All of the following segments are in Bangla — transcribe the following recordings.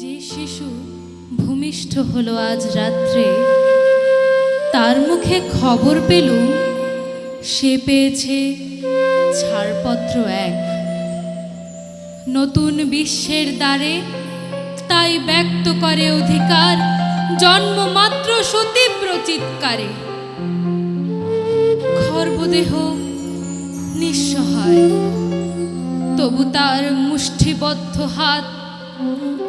যে শিশু ভূমিষ্ঠ হলো আজ রাত্রে, তার মুখে খবর পেলুম, সে পেয়েছে ছাড়পত্র এক। নতুন বিশ্বের দ্বারে তাই ব্যক্ত করে অধিকার জন্মমাত্র সতীব্র চিৎকারে। খর্বদেহ নিঃসহায়, তবু তার মুষ্টিবদ্ধ হাত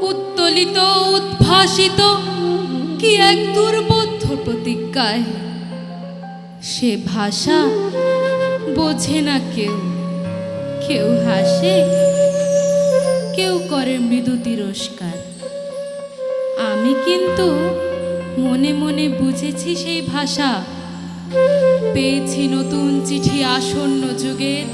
উত্তোলিত, উদ্ভাসিত, কি এক দুর্বোধ্য প্রতিজ্ঞায়? সে ভাষা বোঝে না কেউ। কেউ হাসে, কেউ করে মৃদু তিরস্কার। আমি কিন্তু মনে মনে বুঝেছি সেই ভাষা। পেয়েছি নতুন চিঠি আসন্ন যুগের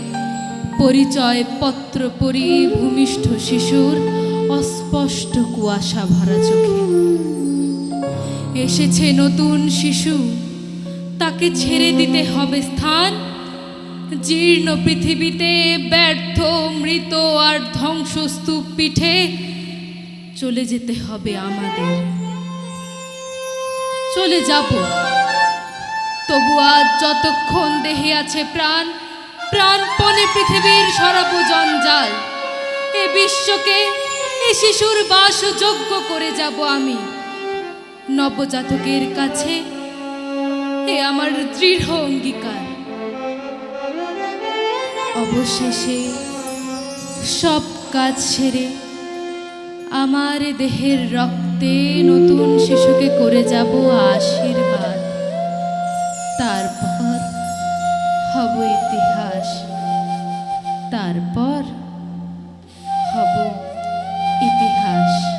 পরিচয় পত্র পরি ভূমিষ্ঠ শিশুর অস্পষ্ট কুয়াশা ভরা চোখে। এসেছে নতুন শিশু, তাকে ছেড়ে দিতে হবে স্থান। জীর্ণ পৃথিবীতে ব্যর্থ, মৃত আর ধ্বংসস্তূপ পিঠে চলে যেতে হবে আমাদের। চলে যাব। তবু আজ যতক্ষণ দেহে আছে প্রাণ, প্রাণপণে পৃথিবীর সরব জঞ্জাল এ বিশ্বকে এ শিশুর বাসযোগ্য করে যাব আমি। নবজাতকের কাছে এ আমার দৃঢ় অঙ্গীকার। অবশেষে সব কাজ সেরে আমার দেহের রক্তে নতুন শিশুকে করে যাব আশীর্বাদ। তারপর হব ইতিহাস। তারপর হব ইতিহাস।